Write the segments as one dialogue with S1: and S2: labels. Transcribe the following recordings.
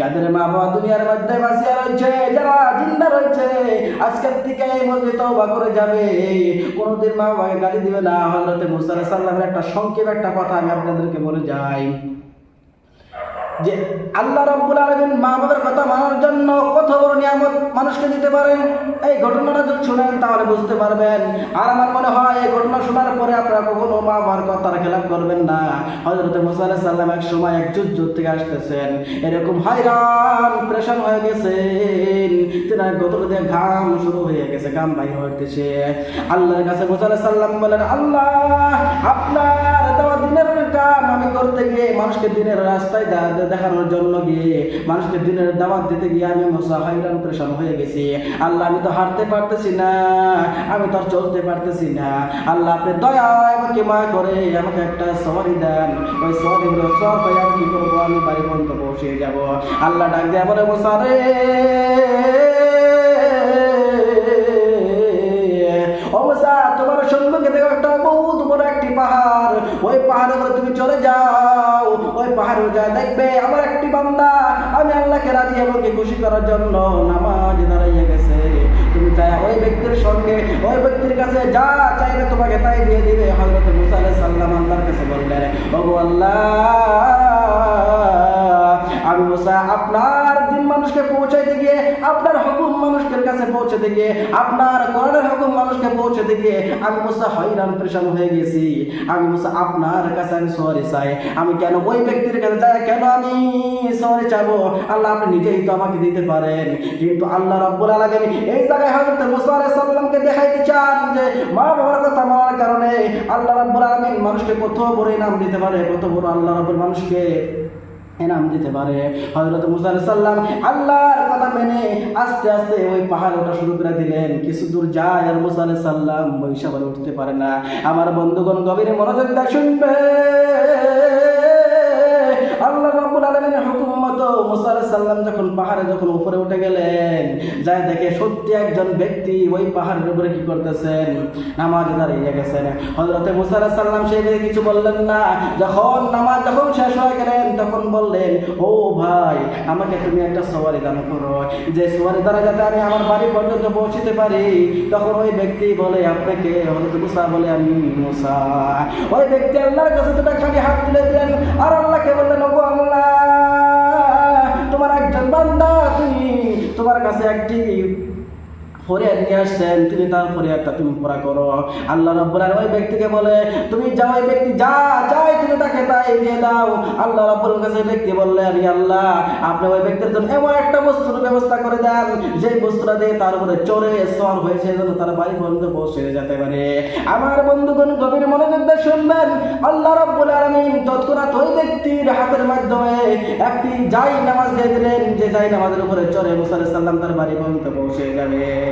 S1: যাদের মা বাবা দুনিয়ার মধ্যে বাসিয়া রয়েছে, যারা জিন্দা রয়েছে, আজকের থেকে এই মধ্যে তওবা করে যাবে। কোনোদিন মা বাবাকে গালি দিবে না। হজরতে মুসার সাল্লামের একটা সংক্ষেপ একটা কথা আমি আপনাদেরকে বলে যাই। যে আল্লাহ রাব্বুল আলামিন মা বাবার কথা মানার জন্য কত বড় নিয়ামত মানুষকে দিতে পারেন? এই ঘটনাটা যদি শুনেন তাহলে বুঝতে পারবেন। আর আমার মনে হয় এই ঘটনা শোনার পরে আপনারা কখনো মা বাবার কথার খেলাপ করবেন না। হযরত মুসা সালাম এক সময় এক যুদ্ধ থেকে আসতেছেন। এরকম হয়রান, প্রেশান হয়ে গেছেন। তেনার গতর দিয়ে ঘাম শুরু হয়ে গেছে, ঘাম বাইর হইতেছে আল্লাহর কাছে মুসা সালাম বলেন, আল্লাহ, আপনার কাম করতে গিয়ে মানুষকে দিনের রাস্তায় দেখানোর জন্য গিয়ে মানুষকে দিনের দাওয়াত দিতে গিয়ে আমি মোসা হাইরান প্রেশান হয়ে গেছি। আল্লাহ, আমি তো হাঁটতে পারতেছি না, আমি তো চলতে পারতেছি না। আল্লাহ, আপনি দয়া আমাকে মা করে আমাকে একটা সওয়ারি দেন। ওই গুলো সব হয়ে আমি কি করব? আমি বাড়ি পর্যন্ত পৌঁছে যাব। আল্লাহ ডাক দেয়া বলে, মোসা রে! ওই পাহাড়ের উপরে তুমি চলে যাও। ওই পাহাড়ে যা দেখবে, আমার একটি বান্দা। আমি আল্লাহকে রাজি আমাকে খুশি করার জন্য নামাজ দাঁড়াইয়া গেছে। তুমি চাই ওই ব্যক্তির সঙ্গে, ওই ব্যক্তির কাছে যা চাইবে তোমাকে তাই দিয়ে দিবে। হজরত মুসা আলাইহিস সালাম আল্লাহর কাছে বললেন, ওগো আল্লাহ আমি মুসা, আপনার দিন মানুষকে পৌঁছাইতে গিয়ে, আপনার হুকুম মানুষের কাছে পৌঁছাতে গিয়ে, আপনার কোরআনের হুকুম মানুষকে পৌঁছাতে গিয়ে আমি মুসা হয়রান, পরেশান হয়ে গেছি। আমি মুসা, আপনার কাছে আমি সরি চাই। আমি কেন ওই ব্যক্তির কাছে যাই? কেন আমি সরি চাবো আল্লাহ আপনি নিজেই তো আমাকে দিতে পারেন। কিন্তু আল্লাহ রব্বুল আলামিন এই জায়গায় হযরত মুসা আলাইহিস সালামকে দেখাইতে চান যে, মা বাবার কথা মানার কারণে আল্লাহ রব্বুল আলামিন মানুষকে কত বড় ইনাম দিতে পারে, কত বড় আল্লাহ রব্বুল মানুষকে। এনাম দিতে পারে। হজরত মুসা সাল্লাম আল্লাহর কথা মেনে আস্তে আস্তে ওই পাহাড় ওঠা শুরু করে দিলেন। কিছু দূর যায় আর মুসা সাল্লাম ওই বৈশা উঠতে পারে না। আমার বন্ধুগণ গভীরে মনোযোগ দিয়ে শুনবে। মুসা যখন পাহাড়ে যখন উপরে উঠে গেলেন, যায় দেখে সত্যি একজন ব্যক্তি ওই পাহাড়ের উপরে কি করতেছেন? নামাজ দাঁড়িয়ে গেছেন হযরতে মুসা সেই কিছু বললেন না। যখন নামাজ যখন শেষ হয়ে গেলেন, তখন বললেন, ও ভাই, আমাকে তুমি একটা সওয়ারি দান করো। যে সওয়ারি দ্বারা যাতে আমি আমার বাড়ি পর্যন্ত পৌঁছতে পারি। তখন ওই ব্যক্তি বলে, আপনাকে হযরত মুসা বলে, আমি মুসা। ওই ব্যক্তি আল্লাহর কাছে দুটা খালি হাত তুলে দিলেন। আর আল্লাহকে বললেন, ওগো আল্লাহ তোমার একজন বান্দা তুমি তোমার কাছে একটি ফরিয়াদ নিয়ে আসছেন তুমি তার ফরিয়াদটা তুমি পুরা করো। আল্লাহ ওই ব্যক্তিকে বলে, তুমি ওই ব্যক্তি যা চাই তুমি তাকে তাই দিয়ে দাও। আল্লাহ রব্বুল কাছে ব্যক্তি বললেন "ইয়া আল্লাহ, আপনি ওই ব্যক্তির জন্য এমন একটা বস্তুর ব্যবস্থা করে দেন বস্তুটা দিয়ে তার উপরে চড়ে সওয়ার হয়েছে, যেন তার বাড়ি যেতে পারে। আমার বন্ধুগণ, গভীর মনোযোগ দিয়ে শুনবেন, আল্লাহ রব্বুল আলামিন তৎক্ষণাৎ ওই ব্যক্তির হাতের মাধ্যমে একটি যাই নামাজ দিয়ে দিলেন, যে যাই নামাজের উপরে চড়ে মুসা আলাইহিস তার বাড়ি পর্যন্ত পৌঁছে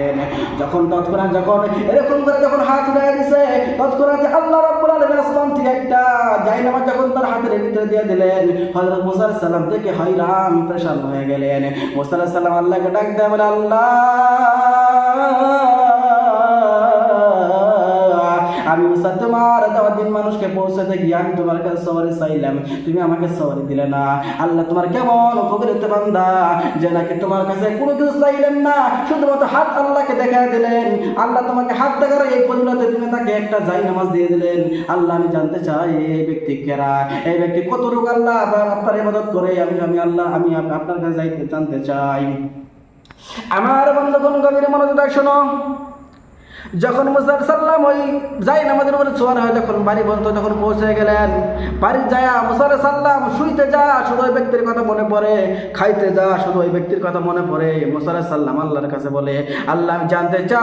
S1: যাবেন যখন তৎক্ষণাৎ যখন এরকম করে যখন হাত উঠে দিছে, তৎক্ষণাৎ আল্লাহ রাব্বুল আলামিন আসমান থেকে একটা যাই নামাজ যখন তার হাতের ভিতরে দিয়ে দিলেন, হযরত মুসা আলাইহিস সালাম থেকে হয়রান পেরেশান হয়ে গেলেন। মুসা আলাইহিস সালাম আল্লাহকে ডাক দেয় বলে, আল্লাহ! মানুষকে পৌঁছাতে গিয়ে আমি তোমার কাছে সবারই চাইলাম। তুমি আমাকে সবারই দিলে না। আল্লাহ তোমার কেমন উপকৃত বান্দা যে নাকি তোমার কাছে কোনো কিছু চাইলেন না, শুধুমাত্র হাত আল্লাহকে দেখা দিলেন। আল্লাহ তোমাকে হাত দেখার এই ফজিলতে তুমি তাকে একটা জাই নামাজ দিয়ে দিলেন। আল্লাহ, আমি জানতে চাই এই ব্যক্তি কেরা? এই ব্যক্তি কতটুকু আল্লাহ আবার আপনার ইবাদত করে? আমি আমি আল্লাহ, আমি আপনার কাছে যাইতে জানতে চাই। আমার বন্ধুগণ, গভীর মনোযোগ শোনো। যখন মুসার সাল্লাম ওই যাই নামাজের উপরে ছোয়ার হয়, যখন বাড়ি বন্ধ যখন পৌঁছে গেলেন। বাড়ি যায় মুসার সাল্লাম শুইতে যা, শুধু ওই ব্যক্তির কথা মনে পড়ে। খাইতে যা, শুধু ওই ব্যক্তির কথা মনে পড়ে। মুসার সাল্লাম আল্লাহর কাছে বলে, আল্লাহ জানতে চাই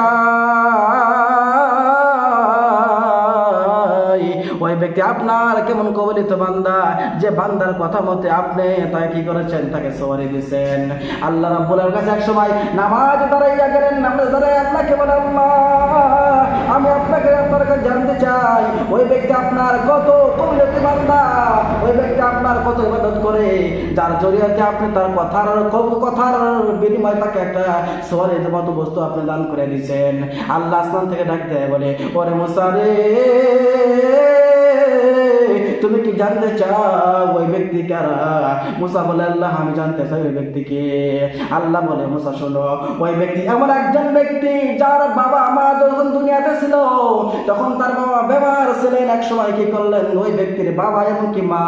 S1: ওই ব্যক্তি, আপনার কেমন কবলিত বান্দা? যে বান্দার কথা মতে আপনি তাকে কি করেছেন? তাকে সওয়ারি দিয়েছেন। আল্লাহ রাব্বুলের কাছে এক সময়, নামাজ দাঁড়াইয়া গেলেন, নামাজ দাঁড়াই আল্লাহকে বলে আল্লাহ, আমি আপনাকে আপনার কাছে জানতে চাই, ওই ব্যক্তি আপনার কত কবলিত বান্দা? ওই ব্যক্তি আপনার কত ইবাদত করে? যার জরিয়াতে আপনি তার কথার কথার বিনিময়ে তাকে একটা সওয়ারির মতো বস্তু আপনি দান করে দিয়েছেন। আল্লাহ আসমান থেকে ডাক দেয়, বলে, ওরে মুসারে তুমি কি জানতে চাও ওই ব্যক্তি কারা? মুসা বলে, আল্লাহ, আমি জানতে চাই ওই ব্যক্তিকে। আল্লাহ বলে, মুসা, শোনো, ওই ব্যক্তি এমন একজন ব্যক্তি যার বাবা মা যখন দুনিয়াতে ছিল, তখন তার বাবা বেমার ছিলেন। এক সময় কি করলেন? ওই ব্যক্তির বাবা এবং কি মা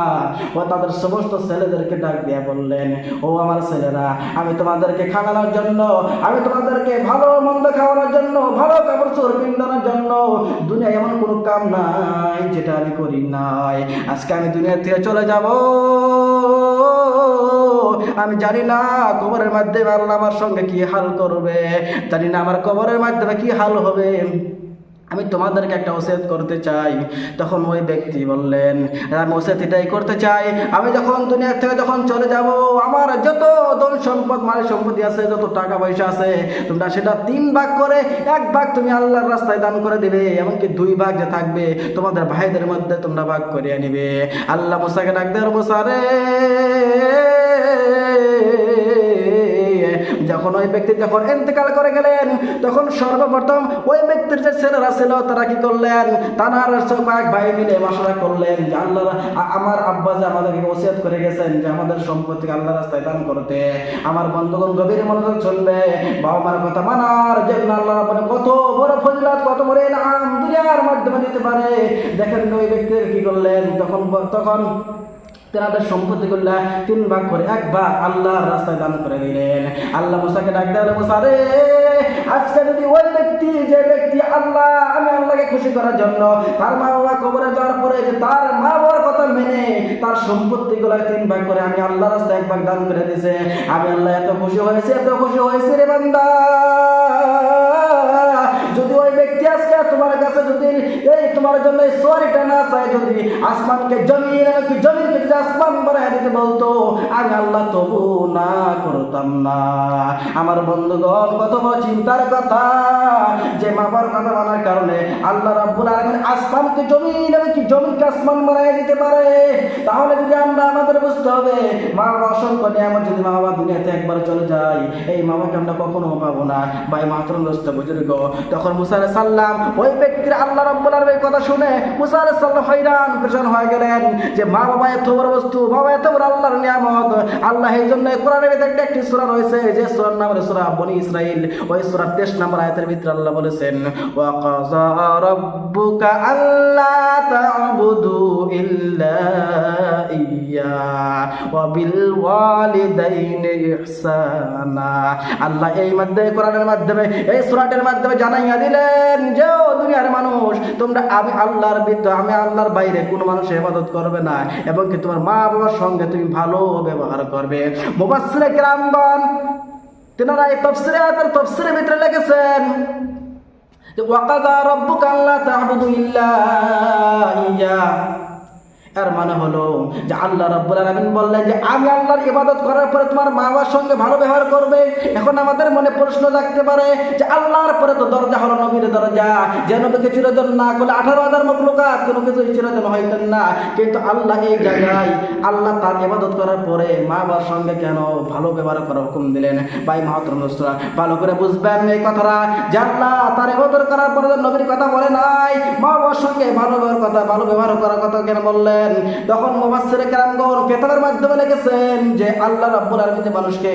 S1: ও তাদের সমস্ত ছেলেদেরকে ডাক দিয়া বললেন, ও আমার ছেলেরা, আমি তোমাদেরকে খাওয়ানোর জন্য, আমি তোমাদেরকে ভালো মন্দ খাওয়ানোর জন্য, ভালো কাপড় চোর পিন্দানোর জন্য, দুনিয়ায় এমন কোনো কাম নাই যেটা আমি করি নাই। আজকে আমি দুনিয়া থেকে চলে যাব। আমি জানি না কবরের মাধ্যমে আল্লাহ আমার সঙ্গে কি হাল করবে। জানি না আমার কবরের মাধ্যমে কি হাল হবে। আমি তোমাদেরকে একটা ওসেদ করতে চাই। তখন ওই ব্যক্তি বললেন, আমি ওসেদ এটাই করতে চাই। আমি যখন দুনিয়া থেকে যখন চলে যাব, আমার যত ধন সম্পদ মানে সম্পত্তি আছে, যত টাকা পয়সা আছে, তোমরা সেটা তিন ভাগ করে, এক ভাগ তুমি আল্লাহর রাস্তায় দান করে দিবে, এমনকি দুই ভাগ যে থাকবে, তোমাদের ভাইদের মধ্যে তোমরা ভাগ করিয়ে নিবে। আল্লাহ মুসাকে ডাক দেওয়ার মুসারে যখন ওই ব্যক্তি যখন ইন্তেকাল করে গেলেন, তখন সর্বপ্রথম ওই ব্যক্তির যে ছেলেরা ছিল, তারা কি করলেন? তানার কয়েক ভাই মিলে মশলা করলেন যে আল্লাহ আমার আব্বা যে আমাদেরকে ওসিয়াত করে গেছেন, যে আমাদের সম্পত্তিকে আল্লাহ রাস্তায় দান করতে। আমার বন্ধুগণ গভীর মনোযোগ শুনবে বাবা মার কথা মানার জন্য আল্লাহ কত বড় ফজিলত, কত বড় ইনাম দুনিয়ার মাধ্যমে দিতে পারে। দেখেন ওই ব্যক্তি কি করলেন? তখন তখন তেনাদের সম্পত্তি করলে তিন ভাগ করে এক ভাগ আল্লাহর রাস্তায় দান করে দিলেন। আল্লাহ মুসাকে ডাক দেওয়া মুসা রে, আজকে যদি ওই ব্যক্তি, যে ব্যক্তি আল্লাহ, আমি আল্লাহকে খুশি করার জন্য তার মা বাবা কবরে যাওয়ার পরে যে তার মা বাবার কথা মেনে তার সম্পত্তি গুলো তিন ভাগ করে আমি আল্লাহ রাস্তায় এক ভাগ দান করে দিছে, আমি আল্লাহ এত খুশি হয়েছে, এত খুশি হয়েছে রে বান্দা। তোমার জন্য এই সোয়ারিটা না চায় যদি আসমানকে জমিন কি জমিনকে যদি আসমান বানায় দিতে বলতো। আমি আল্লাহ তবু না করতাম না। আমার বন্ধুগণ, কত বড় চিন্তার কথা। যে বাবার কথা মানার কারণে আল্লাহ রাব্বুল আলামিন আসমানকে জমিন কি জমিনকে আসমান বানায় দিতে পারে? তাহলে যদি আমরা আমাদের বুঝতে হবে, মা বাবা অসংখ্য নিয়ামত যদি মা বাবা দুনিয়াতে একবার চলে যায়, এই মা বাবাকে আমরা কখনো পাবো না। ভাই মাতরম দোস্ত বুজুর্গ, তখন মুসা সাল্লাম ওই ব্যক্তির আল্লাহ রাব্বুল আলামিনের কথা শুনে মুসা হয়ে গেলেন যে মা বাবা এত বড় বস্তু বাবা এত বড় আল্লাহর নিয়ামত। আল্লাহ এই জন্য কোরআনের ভিতরে একটি রয়েছে, যে নাম বনি ইসরাইল ওই সূরার 23 নম্বর আয়াতের ভিতরে আল্লাহ বলেছেন আল্লাহ এই মধ্যে কোরআনের মাধ্যমে, এই সূরাটের মাধ্যমে জানাইয়া দিলেন যে দুনিয়ার মানুষ, তোমরা আমি আল্লাহর বিদ্য, আমি আল্লাহর বাইরে কোনো মানুষের হেফাজত করবে না। এবং কি তোমার মা বাবার সঙ্গে তুমি ভালো ব্যবহার করবে। মোবাসরে গ্রামগণ তেনারা এই তফসিরে আয়াতের তফসিরের ভিতরে লেগেছেন যে ওয়াকাযা রাব্বুকা আল্লা তা'বুদু ইল্লা ইয়্যা এর মানে হলো যে আল্লাহ রাব্বুল আলামিন বললেন যে আমি আল্লাহর ইবাদত করার পরে তোমার মা বাবার সঙ্গে ভালো ব্যবহার করবে। এখন আমাদের মনে প্রশ্ন থাকতে পারে যে আল্লাহর পরে তো দরজা হলো নবীর দরজা। যে নবীকে চিরজন না করলে আঠারো হাজার মকলুকাত কোনো কিছু চিরজন হইতেন না। কিন্তু আল্লাহ এই জায়গায়, আল্লাহ তার ইবাদত করার পরে মা বাবার সঙ্গে কেন ভালো ব্যবহার করার হুকুম দিলেন? ভাই মাহাত্র নসরা ভালো করে বুঝবেন এই কথাটা। যে আল্লাহ তার ইবাদত করার পরে নবীর কথা বলে নাই মা বাবার সঙ্গে ভালো ব্যবহার কথা, ভালো ব্যবহার করার কথা কেন বললেন? তখন মুবাসসিরে কেরামগণ কেতাবের মাধ্যমে লিখেছেন যে আল্লাহ রাব্বুল আলামিন মানুষকে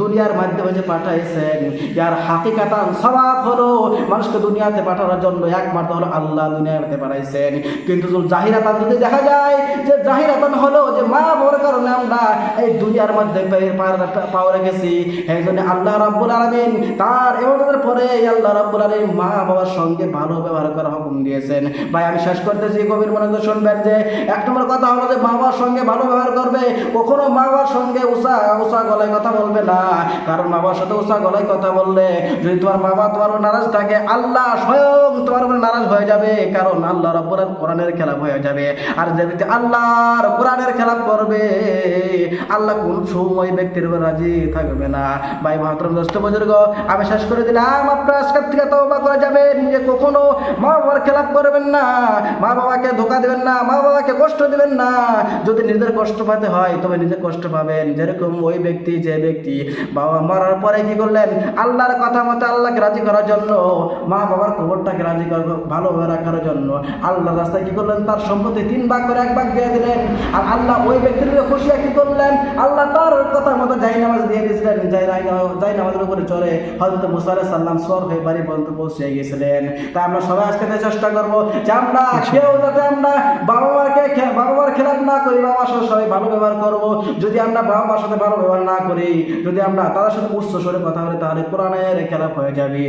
S1: দুনিয়ার মাধ্যমে যে পাঠাইছেন ইয়ার হাকিকাতান সওয়াব হলো মানুষকে দুনিয়াতে পাঠানোর জন্য একমাত্র হলো আল্লাহ দুনিয়াতে পাঠাইছেন। কিন্তু জাহিরাতান যদি দেখা যায় যে জাহিরাতান হলো যে মা বাবার কারণে আমরা এই দুনিয়ার মধ্যে পাওয়া গেছি এই জন্য আল্লাহ রাব্বুল আলামিন তার এবাদতের পরে আল্লাহ রাব্বুল আলামিন মা বাবার সঙ্গে ভালো ব্যবহার করার হুকুম দিয়েছেন। ভাই, আমি শেষ করতেছি, গভীর মনোযোগ শুনবেন যে এক নম্বর কথা হলো যে মা বাবার সঙ্গে ভালো ব্যবহার করবে, কখনো মা বাবার সঙ্গে উষা উষা গলায় কথা বলবে না। কারণ মা বাবার সাথে উষা গলায় কথা বললে যদি তোমার বাবা তোমার নারাজ থাকে, আল্লাহ স্বয়ং তোমার উপর নারাজ হয়ে যাবে, কারণ আল্লাহ আলামিন কোরআনের খেলাপ হয়ে যাবে। আর যে ব্যক্তি আল্লাহর কোরআনের খেলাপ করবে, আল্লাহ কোন সময় ব্যক্তির উপর রাজি থাকবে না। ভাই মহাতরম দোস্ত বুজুর্গ, আমি শেষ করে দিলাম। আপনার আজকের থেকে তওবা করে যাবেন। যে কখনো মা বাবার খেলাপ করবেন না, মা বাবাকে ধোকা দেবেন না, মা বাবাকে কষ্ট দিবেন না। যদি নিজের কষ্ট পাতে হয় তবে নিজে কষ্ট পাবেন। যেরকম ওই ব্যক্তি যে ব্যক্তি বাবা মরার পরে কি করলেন? আল্লাহর কথা মতো আল্লাহকে রাজি করার জন্য মা বাবার কবরটাকে রাজি ভালোভাবে রাখার জন্য আল্লাহ রাস্তায় কি করলেন? তার সম্পত্তি তিন ভাগ করে এক ভাগ দিয়ে দিলেন। আর আল্লাহ ওই ব্যক্তির খুশি কি করলেন? আল্লাহ তার কথার মতো যাই নামাজ দিয়ে দিয়েছিলেন যাই যাই নামাজের উপরে চলে হজরত মুসা সাল্লাম সর হয়ে বাড়ি পর্যন্ত পৌঁছে গিয়েছিলেন। তাই আমরা সবাই আজকে চেষ্টা করব যে আমরা কেউ যাতে আমরা বাবা মাকে বাবা মার খেলাপ না করি বাবা মার সাথে সবাই ভালো ব্যবহার করব। যদি আমরা বাবা মার সাথে ভালো ব্যবহার না করি, যদি আমরা তাদের সাথে উচ্চ স্বরে কথা বলি, তাহলে কোরআনের খেলাপ হয়ে যাবে।